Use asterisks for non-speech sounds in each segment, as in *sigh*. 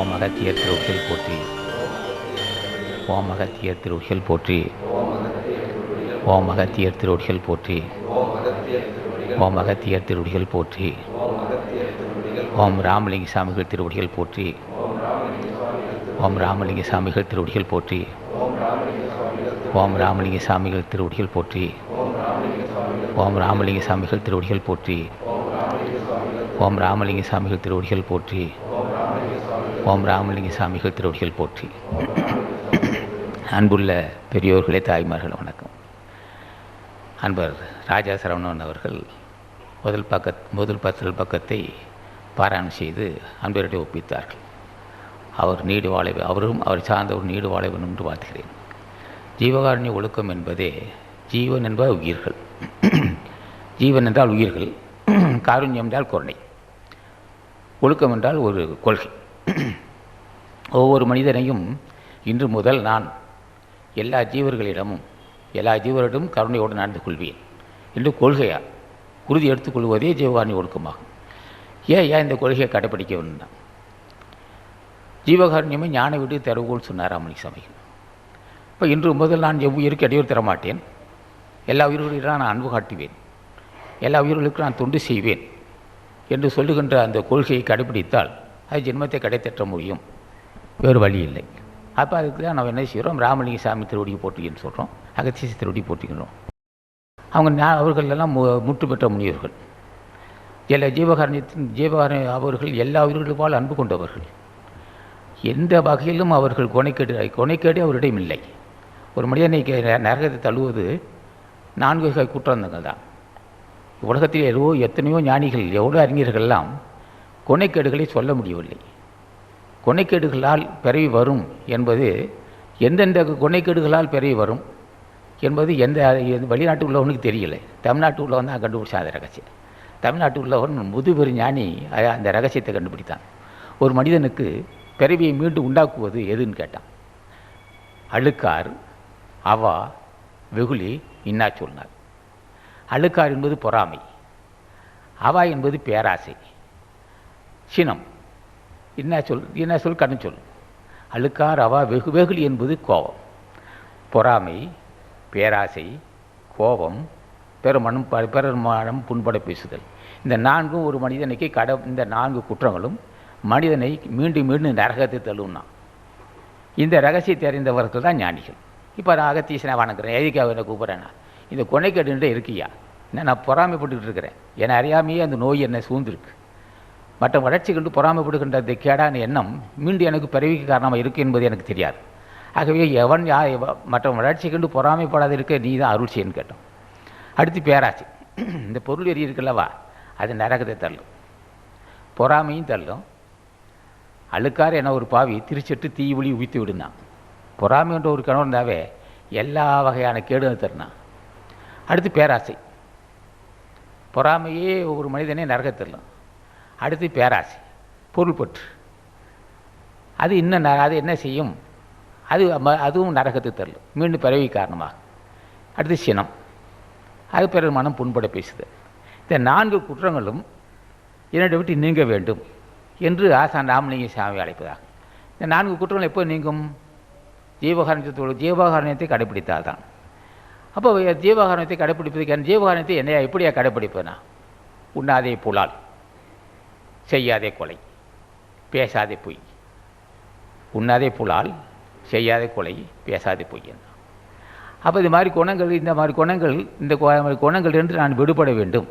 ஓம் அகத்தியர் திருவுகள் போற்றி. ஓம் அகத்தியர் திருவுகள் போற்றி. ஓம் அகத்தியர் திருவுகள் போற்றி. ஓம் அகத்தியர் திருவுடிகள் போற்றி. ஓம் ராமலிங்க சாமிகள் திருவடிகள் போற்றி. ஓம் ராமலிங்க சாமிகள் திருவடிகள் போற்றி. ஓம் ராமலிங்க சாமிகள் திருவடிகள் போற்றி. ஓம் ராமலிங்க சாமிகள் திருவடிகள் போற்றி. ஓம் ராமலிங்க சாமிகள் திருவடிகள் போற்றி. ஓம் ராமலிங்க சாமிகள் திருவடிகள் போற்றி. அன்புள்ள பெரியோர்களே தாய்மார்கள் வணக்கம். அன்பர் ராஜா சரவணன் அவர்கள் முதல் பக்க முதல் பத்தல் பக்கத்தை பாராயணம் செய்து அன்பரிடம் ஒப்பித்தார்கள். அவர் நீடு வாழ அவரும் அவர் சார்ந்தவர் நீடு வாழ வேண்டும் என்று வாழ்த்துகிறேன். ஜீவகாரண்ய ஒழுக்கம் என்பதே ஜீவன் என்பது உயிர்கள். ஜீவன் என்றால் உயிர்கள். காருண்யம் என்றால் கொரணை. ஒழுக்கம் என்றால் ஒரு கொள்கை. *clears throat* ஒவ்வொரு மனிதனையும் இன்று முதல் நான் எல்லா ஜீவர்களிடமும் எல்லா ஜீவரிடமும் கருணையோடு நடந்து கொள்வேன் என்று கொள்கையா? உறுதி எடுத்துக்கொள்வதே ஜீவகாரணி ஒழுக்கமாகும் ஏன் ஏன் இந்த கொள்கையை கடைப்பிடிக்க வேண்டும் ஜீவகாரண்யமே ஞான விடு திறவுகோல் சொன்னார் ராமலிங்க சாமிகள் இப்போ இன்று முதல் நான் எவ்வுயிருக்கு இடையூறு தரமாட்டேன்? எல்லா உயிர்களிடம் நான் அன்பு காட்டுவேன். எல்லா உயிர்களுக்கும் நான் தொண்டு செய்வேன் என்று சொல்லுகின்ற அந்த கொள்கையை கடைபிடித்தால் அது ஜென்மத்தை கடைத்தட்ட முடியும் வேறு வழி இல்லை. அப்போ அதுக்கு தான் நம்ம என்ன செய்கிறோம் ராமலிங்க சாமி திருவடி போட்டின்னு சொல்கிறோம் அகத்தீச திருவடி போட்டிக்கிறோம் அவங்க அவர்களெல்லாம் மு முற்று பெற்ற முனிவர்கள். எல்லா ஜீவகாரணியத்தின் ஜீவகாரணி அவர்கள் எல்லா உயிர்களுப்பால் அன்பு கொண்டவர்கள். எந்த வகையிலும் அவர்கள் கொனைக்கேடு கொனைக்கேடு அவரிடம் இல்லை. ஒரு மனிதனை நரகத்தை தழுவது நான்கு வகை குற்றந்தங்கள் தான். உலகத்தில் எவ்வளோ எத்தனையோ ஞானிகள் எவ்வளோ அறிஞர்கள்லாம் கொனைக்கேடுகளை சொல்ல முடியவில்லை. கொனைக்கேடுகளால் பிறவி வரும் என்பது எந்தெந்த கொனைக்கேடுகளால் பிறவி வரும் என்பது எந்த வெளிநாட்டு உள்ளவனுக்கு தெரியல. தமிழ்நாட்டு உள்ளவன் தான் கண்டுபிடிச்சான் அந்த ரகசியம். தமிழ்நாட்டு உள்ளவன் முதுபெரு ஞானி அந்த ரகசியத்தை கண்டுபிடித்தான். ஒரு மனிதனுக்கு பிறவியை மீண்டும் உண்டாக்குவது எதுன்னு கேட்டான். அழுக்கார் அவா வெகுளி இன்னா சொன்னார். அழுக்கார் என்பது பொறாமை. அவா என்பது பேராசை. சினம். என்ன சொல் என்ன சொல் கண்ணு சொல். அழுக்கார் அவா வெகு வெகுளி என்பது கோபம். பொறாமை பேராசை கோபம் பெருமனம் பெருமானம் புண்பட பேசுதல். இந்த நான்கும் ஒரு மனிதனுக்கு கட இந்த நான்கு குற்றங்களும் மனிதனை மீண்டும் மீண்டும் நரகத்தை தள்ளும்னா. இந்த ரகசியத்தை அறிந்தவர்கள் தான் ஞானிகள். இப்போ நான் அகத்தீசனை வணங்குறேன் எதுக்காக என்ன கூப்பிட்றேன்னா இந்த கொனைக்கடுன்ற இருக்கியா? என்ன நான் பொறாமைப்பட்டுக்கிட்டு இருக்கிறேன். என்னை அறியாமையே அந்த நோய் என்னை சூழ்ந்திருக்கு. மற்ற வளர்ச்சி கண்டு பொறாமைப்படுகின்ற கேடான எண்ணம் மீண்டும் எனக்கு பிறவிக்கு காரணமாக இருக்குது என்பது எனக்கு தெரியாது. ஆகவே எவன் யா மற்ற வளர்ச்சி கண்டு பொறாமைப்படாத இருக்க நீ தான் அருள் செய்யன்னு கேட்டோம். அடுத்து பேராசி. இந்த பொருள் எரி இருக்குல்லவா அது நரகத்தை தள்ளும். பொறாமையும் தள்ளும். அழுக்காறு என ஒரு பாவி திருச்செட்டு தீ ஒளி உயித்து விடுனான் பொறாமை என்ற ஒரு கணவன் இருந்தாவே எல்லா வகையான கேடும் தருனான் அடுத்து பேராசை. பொறாமையே ஒரு மனிதனே நரகத்தள்ளும் அடுத்து பேராசை பொருள் பற்று. அது இன்னும் அது என்ன செய்யும்? அது அதுவும் நரகத்துக்கு தரலும் மீண்டும் பிறவி காரணமாக. அடுத்து சினம். அது பிறர் மனம் புண்பட பேசுது. இந்த நான்கு குற்றங்களும் என்னை விட்டு நீங்க வேண்டும் என்று ஆசான் ராமலிங்க சாமி அழைப்பதாக. இந்த நான்கு குற்றங்கள் எப்போ நீங்கும்? ஜீவகாரணத்தோடு ஜீவகாரணத்தை கடைப்பிடித்தால் தான் அப்போ ஜீவகாரணத்தை கடைப்பிடிப்பதுக்கு ஜீவகாரணத்தை என்னையா எப்படியா கடைப்பிடிப்பேனா? உண்ணாதே புலால். செய்யாதே கொலை பேசாதே பொய். உண்ணாதே புலால் செய்யாதே கொலை பேசாதே பொய் அப்போ இது மாதிரி குணங்கள் இந்த மாதிரி குணங்கள் இந்த குணங்கள் என்று நான் விடுபட வேண்டும்.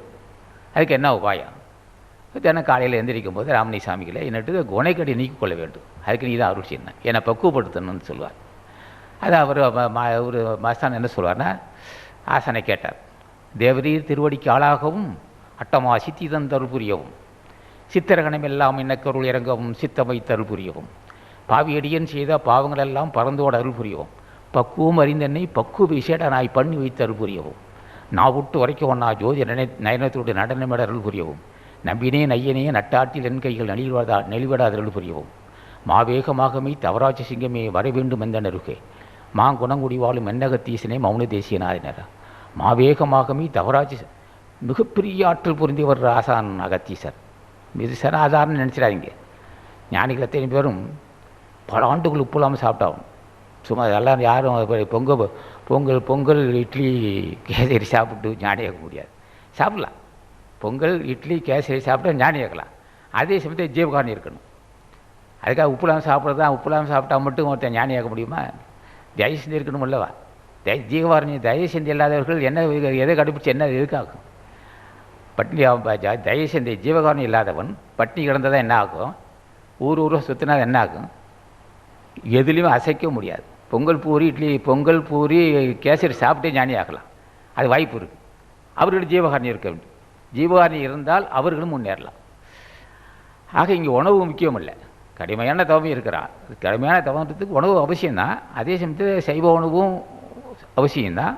அதுக்கு என்ன உபாயம்? தினம் காலையில் எந்திரிக்கும் போது ராமணி சாமிகளை என்னட்டு குணைக்கடி நீக்கிக்கொள்ள வேண்டும். அதுக்கு நீ தான் அருள் செய்யணும் என்னை பக்குவப்படுத்தணும்னு சொல்லுவார் அது அவர் ஒரு மாஸ்தான் என்ன சொல்வார்னா ஆசனை கேட்டார். தேவரீர் திருவடிக்கு ஆளாகவும் அட்டமா சித்தி தந்தருள் புரியவும். சித்திரகணம் எல்லாம் இன்னக்கருள் இறங்கவும் சித்தமை அருள் புரியவும். பாவியடியன் செய்த பாவங்களெல்லாம் பறந்தோட அருள் புரியவும். பக்குவம் அறிந்தென்னை பக்குவ விசேடனாய் பண்ணி வைத்து அருள் புரியவும். நான் விட்டு உரைக்க ஒன்னா ஜோதி நய நயனத்தோடு நடனமிட அருள் புரியவும். நம்பினே நையனே நட்டாட்டில் என் கைகள் நெளிவதா நெளிவிடாதருள் புரியவும். மாவேகமாகமே தவராட்சி சிங்கமே வர வேண்டும் எந்த நெருகே. மாங்குணங்குடி வாழும் மென்னகத்தீசனே மௌன தேசியநாதினரா மாவேகமாகமே தவராட்சி மிகப்பெரிய ஆற்றல் புரிந்தவர் ஆசான் அகத்தீசர். இது சராதாரணம் நினச்சிடாதீங்க. ஞானிகள் எத்தனை பேரும் பல ஆண்டுகள் உப்பு இல்லாமல் சாப்பிட்டாகும் சும்மா எல்லாம் யாரும் பொங்கல் பொங்கல் பொங்கல் இட்லி கேசரி சாப்பிட்டு ஞானியாக முடியாது. சாப்பிடலாம். பொங்கல் இட்லி கேசரி சாப்பிட்டா ஞானியாக்கலாம் அதே சமயத்தில் ஜீவகாரணி இருக்கணும். அதுக்காக உப்பு இல்லாமல் சாப்பிட்றது தான் உப்பு இல்லாமல் சாப்பிட்டா மட்டும் ஒருத்தன் ஞானி ஆக முடியுமா? தயவு செஞ்சு இருக்கணும் அல்லவா தய ஜீவகாரணி தயவு செஞ்சு இல்லாதவர்கள் என்ன எதை கடைபிடிச்சு என்ன எதுக்காகும் பட்டினி அவன் தயவு செஞ்சு ஜீவகாரணி இல்லாதவன் பட்டினி கிடந்ததா என்ன ஆகும்? ஊர் ஊரை சுற்றினா என்ன ஆகும்? எதுலேயுமே அசைக்க முடியாது. பொங்கல் பூரி இட்லி பொங்கல் பூரி கேசரி சாப்பிட்டே ஞானி ஆகலாம். அது வாய்ப்பு இருக்குது அவர்கள் ஜீவகாரணி இருக்க வேண்டும். ஜீவகாரணி இருந்தால் அவர்களும் முன்னேறலாம். ஆக இங்கே உணவு முக்கியம் இல்லை. கடுமையான தவம் இருக்கிறான் கடுமையான தவன்றதுக்கு உணவு அவசியம்தான். அதே சமயத்தில் சைவ உணவும் அவசியம்தான்.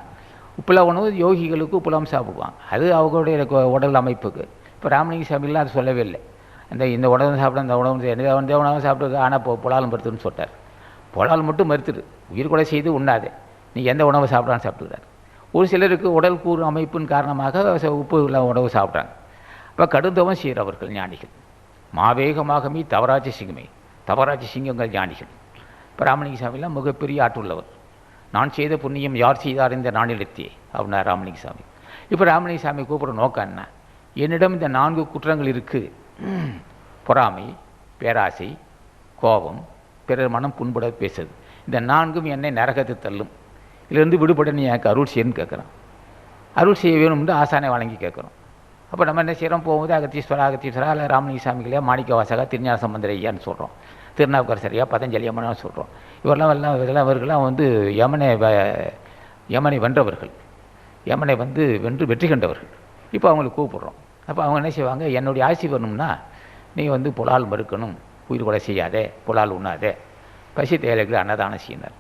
உப்புலா உணவு யோகிகளுக்கு உப்புலாம் சாப்பிடுவாங்க அது அவங்களுடைய உடல் அமைப்புக்கு. இப்போ ராமலிங்க சாமிலாம் அது சொல்லவே இல்லை. இந்த இந்த உணவு சாப்பிட இந்த உணவு எந்த வந்து உணவு சாப்பிட்டு ஆனால் இப்போ புலால் மருத்துவன்னு சொல்லிட்டார். புலால் மட்டும் மறுத்துடு உயிர் கொலை செய்து உண்ணாதே. நீ எந்த உணவை சாப்பிடான்னு சாப்பிட்டுக்கிறார். ஒரு சிலருக்கு உடல் கூறு அமைப்பின் காரணமாக ச- உப்பு இல்லாத உணவு சாப்பிட்றாங்க அப்போ கடுந்தவம் செய்கிறவர்கள் ஞானிகள். மாவேகமாகமே தவராஜ சிங்கமே. தவராஜ சிங்கங்கள் ஞானிகள். இப்போ ராமலிங்க சாமிலாம் மிகப்பெரிய ஆற்றுள்ளவர் நான் செய்த புண்ணியம் யார் செய்தார் இந்த நானிலத்தே அப்படின்னா ராமலிங்க சாமி இப்போ ராமலிங்க சாமி கூப்பிட நோக்கம் என்ன? என்னிடம் இந்த நான்கு குற்றங்கள் இருக்குது பொறாமை பேராசை கோபம் பிறர் மனம் புண்பட பேசுது. இந்த நான்கும் என்னை நரகத்தை தள்ளும். இதிலிருந்து விடுபட நீ எனக்கு அருள் செய்யணும்னு கேட்குறான் அருள் செய்ய வேணும்னு ஆசானை வழங்கி கேட்குறோம். அப்போ நம்ம என்ன செய்கிறோம் போகும்போது அகத்தீஸ்வரா அகத்தீஸ்வரா இல்லை ராமலிங்க சாமிகளையா மாணிக்க வாசகா திருஞான சம்பந்தர் ஐயான்னு சொல்கிறோம் திருநாவுக்கரசரியா பதஞ்சலி சொல்கிறோம் இவரெல்லாம் எல்லாம் இதெல்லாம் இவர்கள்லாம் வந்து யமனை வ- யமனை வென்றவர்கள். யமனை வந்து வென்று வெற்றி கண்டவர்கள். இப்போ அவங்களுக்கு கூப்பிடுறோம். அப்போ அவங்க என்ன செய்வாங்க? என்னுடைய ஆசி வரணும்னா நீ வந்து புலால் மறுக்கணும். உயிர் கொலை செய்யாதே. புலால் உண்ணாதே. பசி தேலைகள் அன்னதானம் செய்யினர்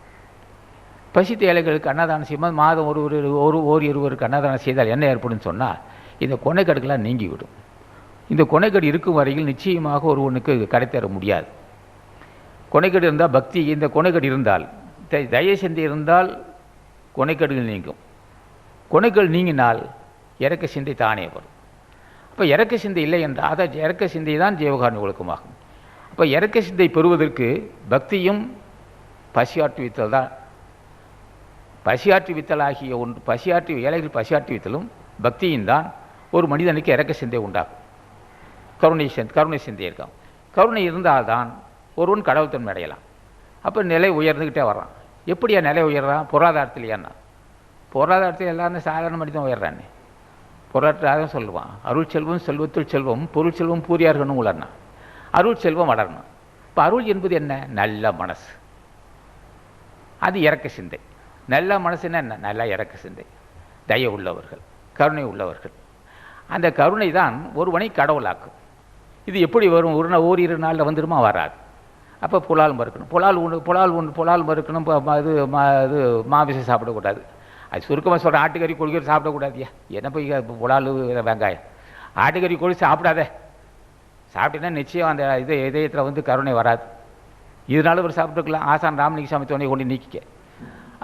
பசி தேலைகளுக்கு அன்னதானம் செய்யும்போது மாதம் ஒரு ஒரு ஒரு ஓர் இருவருக்கு அன்னதானம் செய்தால் என்ன ஏற்படும் சொன்னால் இந்த கொனைக்கடுக்கெல்லாம் நீங்கிவிடும். இந்த கொனைக்கடு இருக்கும் வரையில் நிச்சயமாக ஒருவனுக்கு கடைத்தர முடியாது. கொனைக்கடி இருந்தால் பக்தி இந்த கொனைக்கடி இருந்தால் த- சிந்தை இருந்தால் கொனைக்கடுகள் நீங்கும். கொனைக்கல் நீங்கினால் இறக்க சிந்தை தானே வரும். அப்போ இறக்க சிந்தை இல்லை என்றால் அதை இறக்க சிந்தை தான் ஜீவகாரண ஒழுக்கமாகும். அப்போ இறக்க சிந்தை பெறுவதற்கு பக்தியும் பசியாற்றுவித்தல் தான். பசியாற்றுவித்தல் ஆகிய ஒன்று பசியாற்றி ஏழைகள் பசியாற்றுவித்தலும் பக்தியும் தான் ஒரு மனிதனுக்கு இறக்க சிந்தை உண்டாகும். கருணை சிந்தை கருணை சிந்தை இருக்கும். கருணை இருந்தால்தான் ஒருவன் கடவுள்தன்மை அடையலாம் அப்போ நிலை உயர்ந்துக்கிட்டே வர்றான். எப்படியா நிலை உயர்றான் பொருளாதாரத்திலேயான்னா பொருளாதாரத்தில் எல்லாரும் சாதாரண மனிதன் உயர்றானே. பொருளாதாரம் சொல்லுவான். அருள் செல்வம் செல்வத்துள் செல்வம் பொருள் செல்வம் பூரியார்கள்னு உள்ளனா அருள் செல்வம் வளரணும். இப்போ அருள் என்பது என்ன? நல்ல மனசு. அது இறக்க சிந்தை. நல்ல மனசுன்னா என்ன? நல்லா இறக்க சிந்தை. தய உள்ளவர்கள் கருணை உள்ளவர்கள். அந்த கருணை தான் ஒருவனை கடவுளாக்கும். இது எப்படி வரும்? ஒரு நாள் ஓரிரு நாளில் வந்துருமா வராது. அப்போ புலால் மறுக்கணும். புலால் உண்டு புலால் உண்டு புலால் மறுக்கணும் இது மா இது மாமிசம் சாப்பிடக்கூடாது. அது சுருக்கமாக சொல்கிறேன் ஆட்டுக்கறி கொள்கிற சாப்பிடக்கூடாதியா? என்ன போய் புலால் வெங்காயம்? ஆட்டுக்கறி கோழி சாப்பிடாதே. சாப்பிட்டீங்கன்னா நிச்சயம் அந்த இது இதயத்தில் வந்து கருணை வராது. இதனால ஒரு சாப்பிட்டுக்கலாம். ஆசான் ராமலிங்க சாமி துணையை கொண்டு நீக்கிக்க.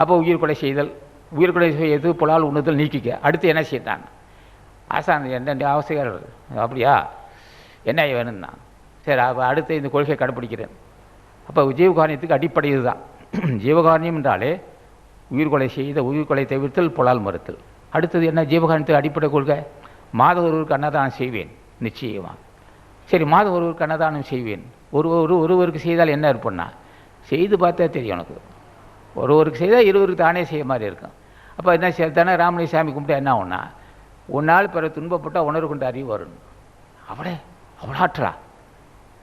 அப்போ உயிர் கொலை செய்தல் உயிர் கொலை செய்து புலால் உண்ணுதல் நீக்கிக்க. அடுத்து என்ன செய்தான்? ஆசான் என்ன அவசியம் அப்படியா? என்ன வேணும்னா? சரி அப்போ அடுத்து இந்த கொள்கையை கடைப்பிடிக்கிறேன். அப்போ ஜீவகாரணியத்துக்கு அடிப்படை இதுதான் *clears throat* ஜீவகாரணியம் என்றாலே உயிர்கொலை செய்த உயிர்கொலை தவிர்த்தல் புலால் மறுத்தல். அடுத்தது என்ன ஜீவகாரணியத்துக்கு அடிப்படை கொள்கை? மாதம் ஒருவருக்கு அன்னதானம் செய்வேன் நிச்சயமாக சரி மாதம் ஒருவருக்கு அன்னதானம் செய்வேன். ஒரு ஒரு ஒருவருக்கு செய்தால் என்ன இருப்பண்ணா செய்து பார்த்தா தெரியும் உனக்கு. ஒருவருக்கு செய்தால் இருவருக்கு தானே செய்ய மாதிரி இருக்கும். அப்போ என்ன செய்ய தானே ராமலிங்க சாமி கும்பிட்டா என்ன ஒன்றா உன்னால் பிற துன்பப்பட்டால் உணர்வு கொண்டு அறிவு வரும். அவளே அவ்வளோ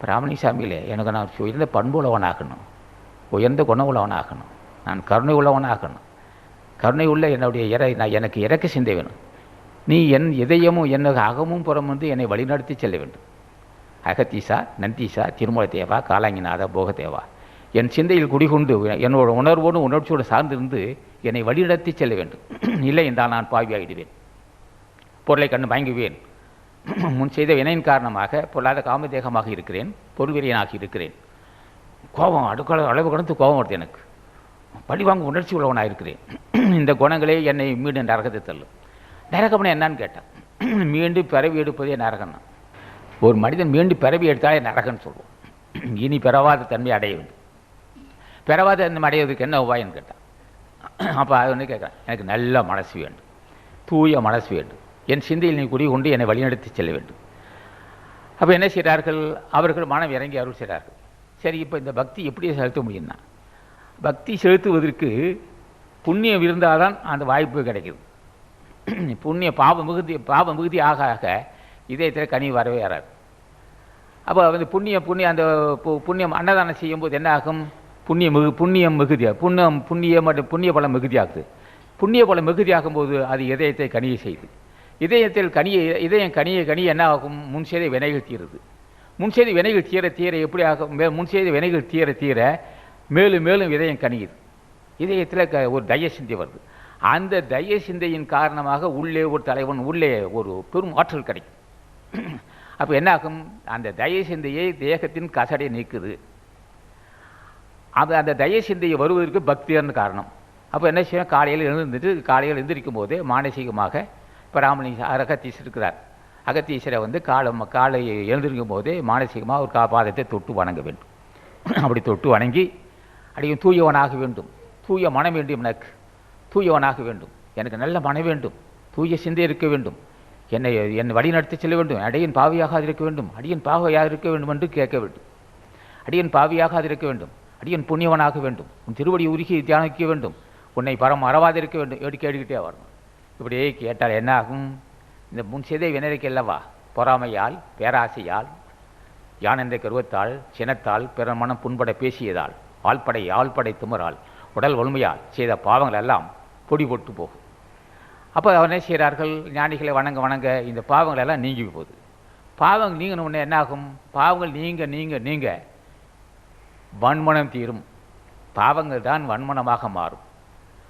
இப்போ எனக்கு நான் உயர்ந்த பண்பு உள்ளவனாகணும் உயர்ந்த குண உள்ளவனாகணும் நான் கருணை உள்ளவனாகணும் கருணை உள்ள என்னுடைய இறை நான் எனக்கு இறக்க சிந்தை வேணும். நீ என் இதயமும் என்னக அகமும் புறம் வந்து என்னை வழிநடத்தி செல்ல வேண்டும். அகத்தீசா நந்தீசா திருமல தேவா காலாங்கிநாத போகதேவா என் சிந்தையில் குடிகொண்டு என்னோட உணர்வோடு உணர்ச்சியோடு சார்ந்திருந்து என்னை வழிநடத்தி செல்ல வேண்டும். *clears throat* இல்லை என்றால் நான் பாவியாகிடுவேன் பொருளை கண்டு வாங்குவேன் *clears throat* முன் செய்த வினையின் காரணமாக பொல்லாத காமதேகமாக இருக்கிறேன் பொருள்வெறியனாகி இருக்கிறேன். கோபம் அடுக்கள அளவு கடந்து கோபம் வருது எனக்கு. பழிவாங்க உணர்ச்சி உள்ளவனாக இருக்கிறேன். *clears throat* இந்த குணங்களே என்னை மீண்டும் நரகத்தை தள்ளும். நரகம்னா என்னன்னு கேட்டேன். *clears throat* மீண்டும் பிறவி எடுப்பதே நரகம்னா. ஒரு மனிதன் மீண்டும் பிறவி எடுத்தாலே நரகம்னு சொல்லுவோம். இனி பிறவாத தன்மை அடைய வேண்டும். பிறவாத தன்மை அடையிறதுக்கு என்ன உபாயம்னு கேட்டான். அப்போ அது ஒன்று கேட்குறேன். எனக்கு நல்ல மனசு வேண்டும். தூய மனசு வேண்டும். என் சிந்தையில் நீ குடிகொண்டு என்னை வழிநடத்தி செல்ல வேண்டும். அப்போ என்ன செய்கிறார்கள் அவர்கள் மனம் இறங்கி அருள் செய்கிறார்கள் சரி இப்போ இந்த பக்தி எப்படி செலுத்த முடியும்னா பக்தி செலுத்துவதற்கு புண்ணியம் இருந்தால் தான் அந்த வாய்ப்பு கிடைக்குது. *clears throat* புண்ணிய பாவ மிகுதி பாவ மிகுதி ஆக ஆக இதயத்தில் கனி வரவே வராது. அப்போ வந்து புண்ணிய புண்ணிய அந்த பு- புண்ணியம் அன்னதானம் செய்யும்போது என்ன ஆகும்? புண்ணிய மிகு புண்ணியம் மிகுதியாக புண்ணியம் புண்ணியம் மற்றும் புண்ணிய பலம் மிகுதியாகுது. புண்ணிய பலம் மிகுதியாகும்போது அது இதயத்தை கனியை செய்யுது. இதயத்தில் கனியை இதயம் கனியை கனியை என்ன ஆகும் முன் செய்தி வினைகள் தீருது. முன் செய்தி வினைகள் தீர தீர எப்படி ஆகும்? மே முன் செய்தி வினைகள் தீர தீர மேலும் மேலும் இதயம் கனியுது. இதயத்தில் க ஒரு தய சிந்தை வருது. அந்த தய சிந்தையின் காரணமாக உள்ளே ஒரு தலைவன் உள்ளே ஒரு பெரும் ஆற்றல் கிடைக்கும். *clears throat* அப்போ என்ன ஆகும் அந்த தய சிந்தையை தேகத்தின் கசடை நீக்குது. அது அந்த தய சிந்தையை வருவதற்கு பக்தியர்னு காரணம். அப்போ என்ன செய்யணும் காலையில் எழுந்துட்டு காலையில் எழுந்திருக்கும் போதே மானசீகமாக பராமணி ராமலி இருக்கிறார் அகத்தீஸ்வரை வந்து காலை காலை எழுந்திருக்கும் போதே மானசீகமாக ஒரு கா பாதத்தை தொட்டு வணங்க வேண்டும். *clears throat* அப்படி தொட்டு வணங்கி அடியும் தூயவனாக வேண்டும். தூய மனம் வேண்டும் எனக்கு. தூயவனாக வேண்டும். எனக்கு நல்ல மனம் வேண்டும். தூய சிந்தை இருக்க வேண்டும். என்னை என்னை வழி நடத்தி செல்ல வேண்டும். அடியின் பாவியாக இருக்க வேண்டும். அடியின் பாவையாக இருக்க வேண்டும் என்று கேட்க வேண்டும். அடியின் பாவியாக இருக்க வேண்டும். அடியன் புண்ணியவனாக வேண்டும். உன் திருவடி உருகி தியானிக்க வேண்டும். உன்னை பரம் அறவாதிருக்க இருக்க வேண்டும். எப்படி கேட்டுக்கிட்டே வரணும். இப்படியே கேட்டால் என்ன ஆகும் இந்த முன் செய்த வினருக்கு அல்லவா? பொறாமையால் பேராசையால் யான் கருவத்தால் சினத்தால் பிற மனம் புண்பட பேசியதால் ஆள்படை ஆள்படை திமறால் உடல் வலிமையால் செய்த பாவங்கள் எல்லாம் பொடி போட்டு போகும். அப்போ அவர் என்ன செய்கிறார்கள்? ஞானிகளை வணங்க வணங்க இந்த பாவங்கள் எல்லாம் நீங்கி போகுது. பாவங்கள் நீங்கின உடனே என்ன ஆகும் பாவங்கள் நீங்க நீங்க நீங்க. வன்மனம் தீரும். பாவங்கள் தான் வன்மனமாக மாறும்.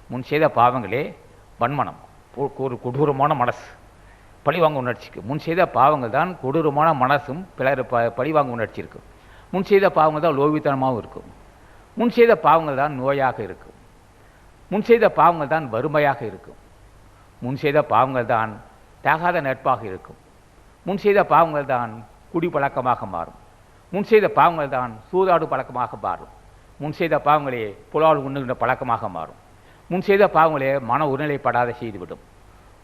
முன் செய்த பாவங்களே வன்மனம். ஒரு- கொடூரமான மனசு. பழிவாங்க உணர்ச்சிக்கு. முன் செய்த பாவங்கள் தான் கொடூரமான மனசும் பிறர் ப பழிவாங்க உணர்ச்சி இருக்கும் முன் செய்த பாவங்கள் தான் லோபித்தனமாகவும் இருக்கும். முன் செய்த பாவங்கள் தான் நோயாக இருக்கும். முன் செய்த பாவங்கள் தான் வறுமையாக இருக்கும். முன் செய்த பாவங்கள் தான் தகாத நட்பாக இருக்கும். முன் செய்த பாவங்கள் தான் குடி பழக்கமாக மாறும். முன் செய்த பாவங்கள் தான் சூதாடு பழக்கமாக மாறும். முன் செய்த பாவங்களே புலால் உண்ணுகின்ற பழக்கமாக மாறும். முன் செய்த பாவங்களே மன உருநிலைப்படாத செய்துவிடும்.